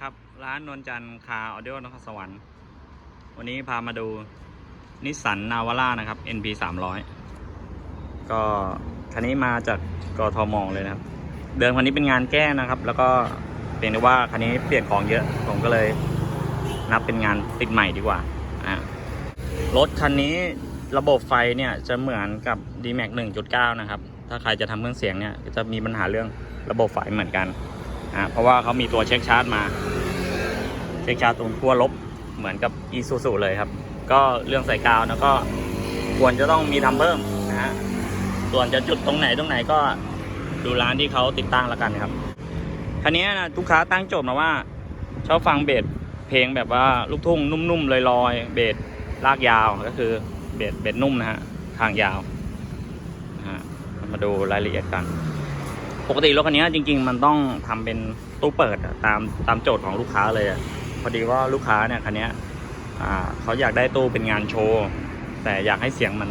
ครับ ร้านนวลจันทร์คาออเด o นครสวรรค์วันนี้พามาดูนิสสันนาวาร่านะครับ NP 300 ก็คันนี้มาจากกทมเลยนะครับ เดิมคันนี้เป็นงานแก้นะครับ แล้วก็เพียงแต่ว่าคันนี้เปลี่ยนของเยอะ ผมก็เลยนับเป็นงานติดใหม่ดีกว่าอ่ารถคันนี้ระบบไฟเนี่ยจะเหมือนกับ D-Max 1.9 นะครับ ถ้าใครจะทำเครื่องเสียงเนี่ยจะมีปัญหาเรื่องระบบไฟเหมือนกัน อ่าเพราะว่าเขามีตัวเช็คชาร์จมา เช็คชาร์จตรงขั้วลบเหมือนกับ e s u s u เลยครับ ก็เรื่องใส่กาวนะก็ควรจะต้องมีทำเพิ่มนะฮะส่วนจะจุดตรงไหนตรงไหนก็ดูร้านที่เขาติดตั้งแล้วกันครับคันนี้นะลูกค้าตั้งโจทย์มาว่าชอบฟังเบสเพลงแบบว่าลูกทุ่งนุ่มๆลอยๆเบสลากยาวก็คือเบสเบสนุ่มนะฮะทางยาวนะฮะมาดูรายละเอียดกัน ปกติรถคันนี้จริง ๆ มันต้องทำเป็นตู้เปิดตามตามโจทย์ของลูกค้าเลยพอดีว่าลูกค้าเนี่ยคันนี้เขาอยากได้ตู้เป็นงานโชว์แต่อยากให้เสียงมัน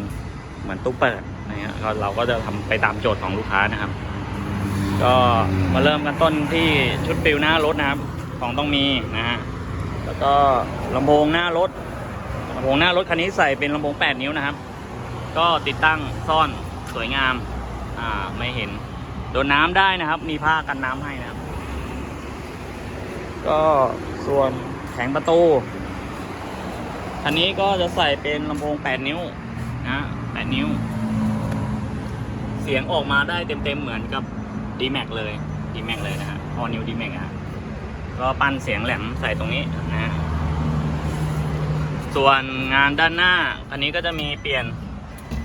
เหมือนตู้เปิดนะฮะเราเราก็จะทำไปตามโจทย์ของลูกค้านะครับ ก็มาเริ่มกันต้นที่ชุดฟิลหน้ารถนะครับของต้องมีนะฮะแล้วก็ลำโพงหน้ารถลำโพงหน้ารถคันนี้ใส่เป็นลำโพง 8 นิ้วนะครับ ก็ติดตั้งซ่อนสวยงามอ่าไม่เห็น โดนน้ำได้นะครับ มีผ้ากันน้ำให้นะครับ ก็ส่วนแผงประตูคันนี้ก็จะใส่เป็นลำโพง 8 นิ้วนะ8นิ้ว เสียงออกมาได้เต็มๆเหมือนกับ d m a x เลย d m a x เลยนะฮะพอนิ้ว d m a x อะก็ปั้นเสียงแหลมใส่ตรงนี้นะ ส่วนงานด้านหน้าคันนี้ก็จะมีเปลี่ยน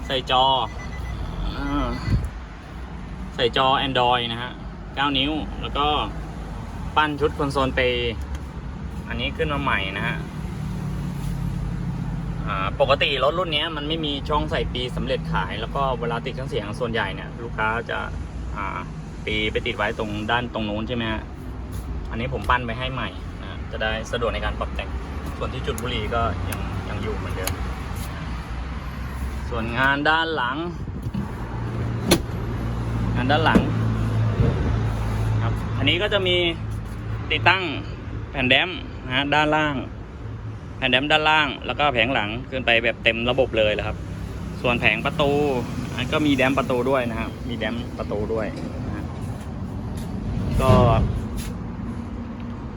ใส่จอ ใส่จอ Android นะฮะ 9 นิ้ว แล้วก็ปั้นชุดคอนโซลเปย์อันนี้ขึ้นมาใหม่นะฮะอ่าปกติรถรุ่นนี้มันไม่มีช่องใส่ปีสำเร็จขาย แล้วก็เวลาติดเครื่องเสียงส่วนใหญ่เนี่ย ลูกค้าจะอ่าปีไปติดไว้ตรงด้านตรงนู้นใช่ไหมฮะ อันนี้ผมปั้นไปให้ใหม่นะจะได้สะดวกในการปรับแต่ง ส่วนที่จุดบุหรี่ก็ยังยังอยู่เหมือนเดิม ส่วนงานด้านหลัง งานด้านหลังครับ อันนี้ก็จะมีติดตั้งแผ่นแดมนะฮะด้านล่าง แผ่นแดมด้านล่าง แล้วก็แผงหลังขึ้นไปแบบเต็มระบบเลยนะครับ ส่วนแผงประตูอันก็มีแดมประตูด้วยนะครับ มีแดมประตูด้วยนะก็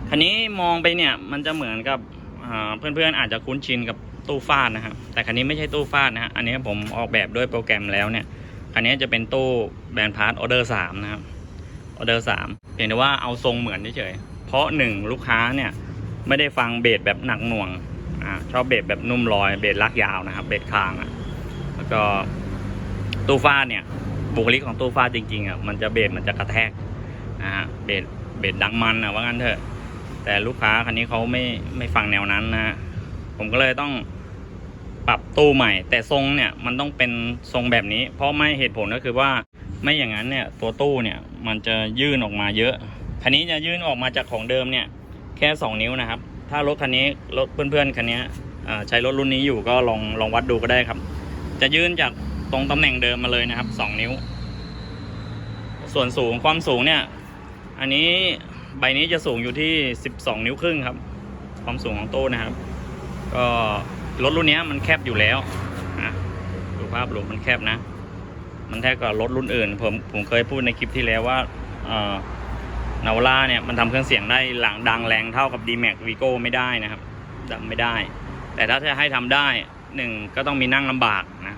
คันนี้มองไปเนี่ยมันจะเหมือนกับเพื่อนๆอาจจะคุ้นชินกับตู้ฟาดนะครับแต่คันนี้ไม่ใช่ตู้ฟาดนะฮะอันนี้ผมออกแบบด้วยโปรแกรมแล้วเนี่ย คันนี้จะเป็นตู้แบรนด์พาร์ทออเดอร์สามนะครับออเดอร์สามเพียงแต่ว่าเอาทรงเหมือนเฉยๆเพราะหนึ่งลูกค้าเนี่ยไม่ได้ฟังเบสแบบหนักหน่วงอ่าชอบเบสแบบนุ่มลอยเบสลากยาวนะครับเบสคางอะแล้วก็ตู้ฟาดเนี่ยบุคลิกของตู้ฟาดจริงๆอะมันจะเบสมันจะกระแทกนะฮะเบสเบสดังมันอะว่างั้นเถอะ แต่ลูกค้าคันนี้เขาไม่ไม่ฟังแนวนั้นนะผมก็เลยต้อง ปรับตู้ใหม่ แต่ทรงเนี่ยมันต้องเป็นทรงแบบนี้ เพราะไม่เหตุผลก็คือว่าไม่อย่างนั้นเนี่ยตัวตู้เนี่ยมันจะยื่นออกมาเยอะคันนี้จะยื่นออกมาจากของเดิมเนี่ยแค่ 2 นิ้วนะครับ ถ้ารถคันนี้รถเพื่อนๆคันนี้ใช้รถรุ่นนี้อยู่ก็ลองลองวัดดูก็ได้ครับ จะยื่นจากตรงตำแหน่งเดิมมาเลยนะครับ 2 นิ้ว ส่วนสูงความสูงเนี่ย อันนี้ใบนี้จะสูงอยู่ที่ 12 นิ้วครึ่งครับ ความสูงของตู้นะครับ ก็ รถรุ่นนี้มันแคบอยู่แล้วนะดูภาพรวมมันแคบนะ มันแทบกับรถรุ่นอื่น ผมผมเคยพูดในคลิปที่แล้วว่าเอ่อนาวล่าเนี่ยมันทำเครื่องเสียงได้หลังดังแรงเท่ากับ D-Max Vigo ไม่ได้นะครับดังไม่ได้ แต่ถ้าจะให้ทำได้หนึ่งก็ต้องมีนั่งลำบากนะ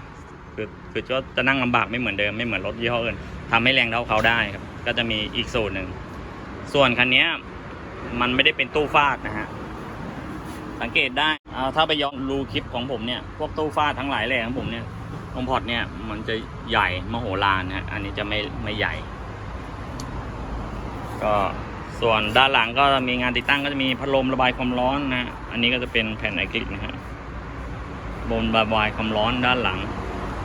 คือคือก็จะนั่งลำบากไม่เหมือนเดิมไม่เหมือนรถยี่ห้ออื่นทำให้แรงเท่าเขาได้ครับก็จะมีอีกสูตรหนึ่งส่วนคันนี้มันไม่ได้เป็นตู้ฟาดนะฮะสังเกตได้ เอาถ้าไปย้อนดูคลิปของผมเนี่ย พวกตู้ฟ้าทั้งหลายแหล่ของผมเนี่ยตรงพอร์ตเนี่ย มันจะใหญ่มโหฬารนะฮะอันนี้จะไม่ไม่ใหญ่ ก็ส่วนด้านหลังก็มีงานติดตั้งก็จะมีพัดลมระบายความร้อนนะฮะอันนี้ก็จะเป็นแผ่นไอคลิกนะฮะบนระบายความร้อนด้านหลัง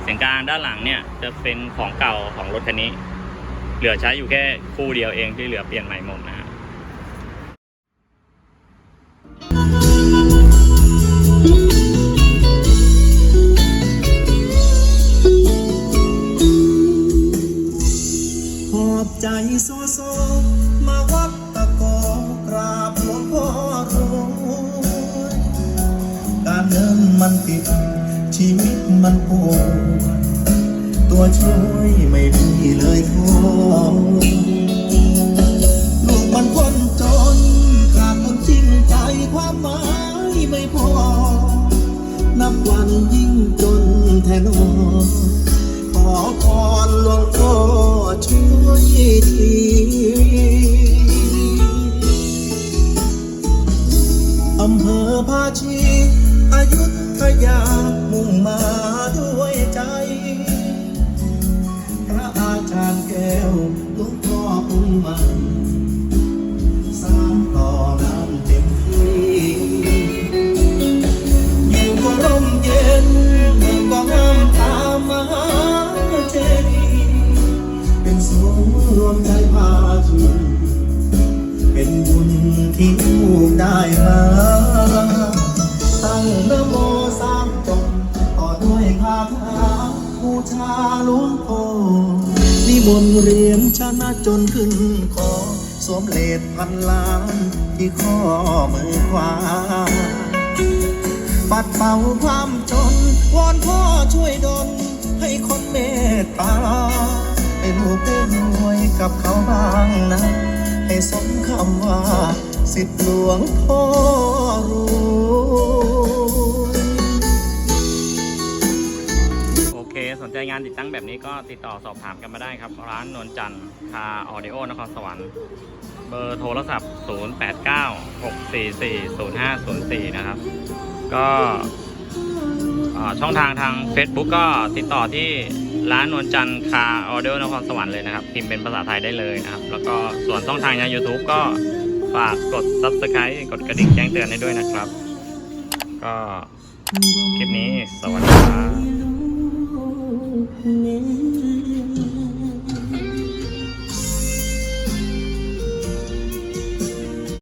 เสียงกลางด้านหลังเนี่ยจะเป็นของเก่าของรถคันนี้ เหลือใช้อยู่แค่คู่เดียวเองที่เหลือเปลี่ยนใหม่หมดนะ ตัวช่วยไม่มีเลยทอลูกมันคนจนขาดคนจริงใจความหมายไม่พอ นับวันยิ่งจนแทนอขอพรหลวงพ่อช่วยที ก้วหลวงพ่อองค์ใหม่สร้างต่อน้ำเต็มที่อยู่ก็ร่มเย็นเมืองก็งามตามมหาเจดีย์เป็นศูนย์รวมใจภาชีเป็นบุญที่ลูกได้มาตั้งนโมสามจบต่อด้วยคาถาบูชาหลวงพ่อนิ มนเรียนชนะจนขึ้นคอสวมเลดพันล้านที่ข้อมือขวา ปัดเป่าความจน วอนพ่อช่วยดลให้คนเมตตาให้ลูกได้รวยกับเขาบ้างนะ ให้สมคำว่า สิทธิหลวงพ่อรู ติดตั้งแบบนี้ก็ติดต่อสอบถามกันมาได้ครับ ร้านนวลจันทร์คาออดิโอนครสวรรค์ เบอร์โทรศัพท์ 0896440504 นะครับ ก็ช่องทางทาง Facebook ก็ติดต่อที่ร้านนวลจันทร์คาออดิโอนครสวรรค์เลยนะครับ พิมพ์เป็นภาษาไทยได้เลยนะครับ แล้วก็ส่วนช่องทางใน YouTube ก็ฝากกด Subscribe กดกระดิ่งแจ้งเตือนให้ด้วยนะครับ ก็คลิปนี้สวัสดีครับ 你。